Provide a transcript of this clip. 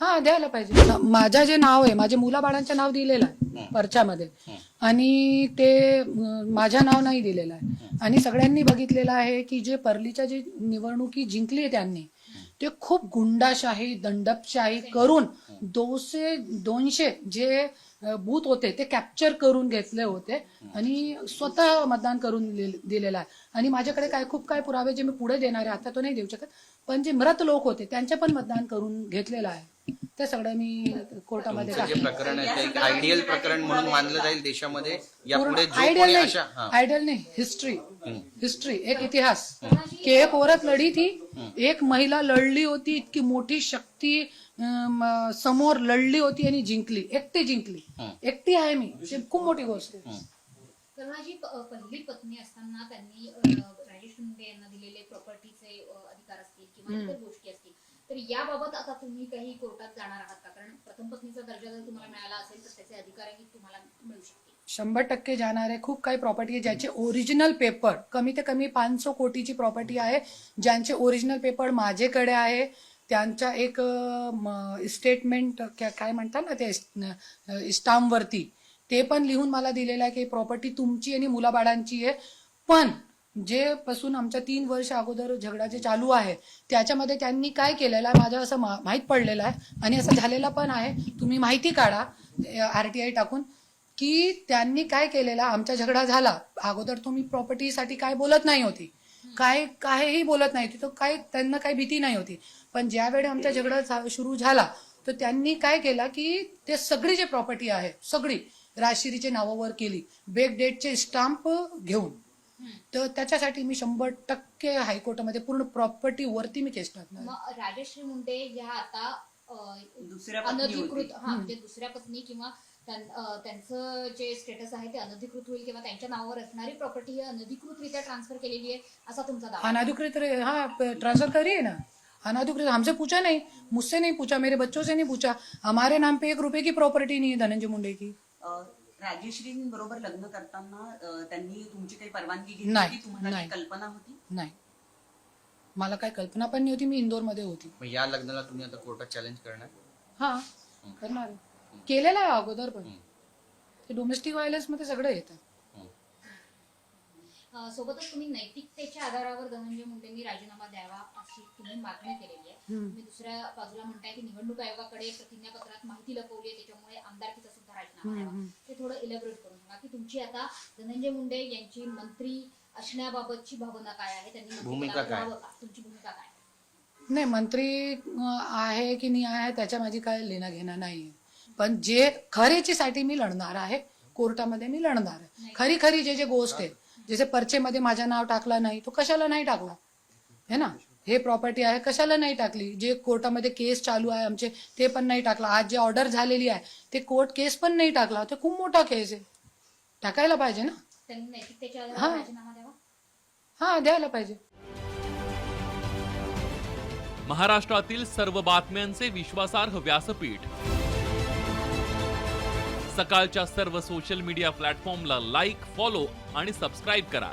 हा द्यायला पाहिजे. माझं जे नाव आहे माझ्या मुलाबाळांचं नाव दिलेलं आहे पर्चामध्ये आणि ते माझ्या नाव नाही दिलेलं आहे. आणि सगळ्यांनी बघितलेलं आहे की जे परलीच्या जे निवडणुकी जिंकली आहे त्यांनी ते खूप गुंडाशाही दंडपशाही करून दोनशे दोनशे जे बूथ होते ते कॅप्चर करून घेतले होते आणि स्वतः मतदान करून दिलेलं आहे. आणि माझ्याकडे काय खूप काय पुरावे जे मी पुढे देणार आहे आता तो नाही देऊ शकत. पण जे मृत लोक होते त्यांचे पण मतदान करून घेतलेलं आहे. ते सगळं मी कोर्टामध्ये तुमचं जे टाकलं. प्रकरण आहे ते एक आयडियल प्रकरण म्हणून मानलं जाईल देशामध्ये. यापुढे जो आयडियल कोणी नाही. अशा हा. आयडियल नाही. हिस्ट्री हिस्ट्री एक इतिहास. की एक औरत लढी थी एक महिला लढली होती इतकी मोठी शक्ती समोर लढली होती आणि जिंकली. एकटी जिंकली. एकटी आहे मी. ही खूप मोठी गोष्ट आहे. करुणाजी प- अ, पहिली पत्नी असताना त्यांनी अ, राजेश मुंडे यांना दिलेले प्रॉपर्टीचे अधिकार असतील किंवा इतर गोष्टी तर याबाबत आता तुम्ही काही कोर्टात जाणार आहात का? कारण प्रथम पत्नीचा दर्जा जर तुम्हाला मिळाला असेल तर त्याचे अधिकारही तुम्हाला मिळू शकतील. शंभर टक्के जाणार आहे. खूप काही प्रॉपर्टी आहे ज्याचे ओरिजिनल पेपर कमी ते कमी पाचशे कोटीची प्रॉपर्टी आहे. ज्यांचे ओरिजिनल पेपर माझ्याकडे आहे. त्यांच्या एक स्टेटमेंट काय म्हणतात ना ते स्टाम्पवरती ते पण लिहून मला दिलेलं आहे की प्रॉपर्टी तुमची आणि मुलाबाळांची आहे. पण जे पासून आमच्या तीन वर्ष अगोदर झगडा जे चालू आहे त्याच्यामध्ये त्यांनी काय केलेलं आहे माझं असं मा- माहीत पडलेलं आहे आणि असं झालेलं पण आहे. तुम्ही माहिती काढा आर टी आय टाकून की त्यांनी काय केलेला आमचा झगडा झाला. अगोदर तुम्ही प्रॉपर्टीसाठी काय बोलत नाही होती. काय काहीही बोलत नाही होती. तर काय त्यांना काही भीती नाही होती. पण ज्यावेळी आमचा झगडा झा- सुरू झाला तर त्यांनी काय केलं की ते सगळी जे प्रॉपर्टी आहे सगळी राजशिरीचे नावावर केली. बेक डेटचे स्टाम्प घेऊन. तर त्याच्यासाठी मी शंभर टक्के हायकोर्टामध्ये पूर्ण प्रॉपर्टी वरती मी केस टाकणार मग राजश्री मुंडे ह्या आता अ, दुसऱ्या पत्नी अनधिकृत हा म्हणजे दुसऱ्या पत्नी किंवा त्यां- अ, त्यांचं जे स्टेटस आहे ते अनधिकृत होईल किंवा त्यांच्या नावावर असणारी प्रॉपर्टी ही अनधिकृतरित्या ट्रान्सफर केलेली आहे असा तुमचा दावा. अनाधिकृत रे- हाँ ट्रांसफर करिए ना? अनाधिकृत हमसे पूछा नहीं. मुझसे नहीं पूछा मेरे बच्चों से नहीं पूछा. हमारे नाम पे एक रुपए की प्रॉपर्टी नहीं है धनंजय मुंडे की. अ, राजेश्रींबरोबर लग्न करताना त्यांनी तुमची काही परवानगी घेतली नाही, होती तुम्हाला कल्पना होती? नाही. मला काय कल्पना पण नाही होती मी इंदोरमध्ये होती. मग या लग्नाला तुम्ही आता कोर्टात चॅलेंज करणार? हा करणार आहे. केलेलं आहे अगोदर पण. ते डोमेस्टिक व्हायलन्समध्ये सगळं येतं. सोबतच तुम्ही नैतिकतेच्या आधारावर धनंजय मुंडेंनी राजीनामा द्यावा अशी तुम्ही मागणी केलेली आहे. तुम्ही दुसऱ्या बाजूला म्हणताय की निवडणूक आयोगाकडे प्रतिज्ञापत्रात माहिती लपवली आहे त्याच्यामुळे आमदारकीचा ते थोडं इलेबरेट करून सांगा की तुमची आता धनंजय मुंडे यांची मंत्री असण्याबाबतची भावना काय आहे? त्यांनी भूमिका काय? का? तुमची भूमिका काय? नाही मंत्री अं, आहे की नाही आहे त्याच्या माझी काय लेणं घेणं नाही. पण जे खरेचीसाठी मी लढणार आहे कोर्टामध्ये मी लढणार आहे. खरी खरी जे जे गोष्ट आहे जसे पर्चेमध्ये माझं नाव टाकला नाही तो कशाला नाही टाकला? है ना? हे प्रॉपर्टी आहे कशाला नाही टाकली? जे कोर्टामध्ये केस चालू आहे आमचे ते पण नाही टाकला. आज जे ऑर्डर झालेली आहे ते कोर्ट केस पण नाही टाकला. ते खूप मोठा केस आहे. टाकायला पाहिजे ना? हा. हा द्यायला पाहिजे. महाराष्ट्रातील सर्व बातम्यांचे विश्वासार्ह व्यासपीठ. सकाळच्या सर्व सोशल मीडिया प्लॅटफॉर्मला लाईक फॉलो आणि सबस्क्राईब करा.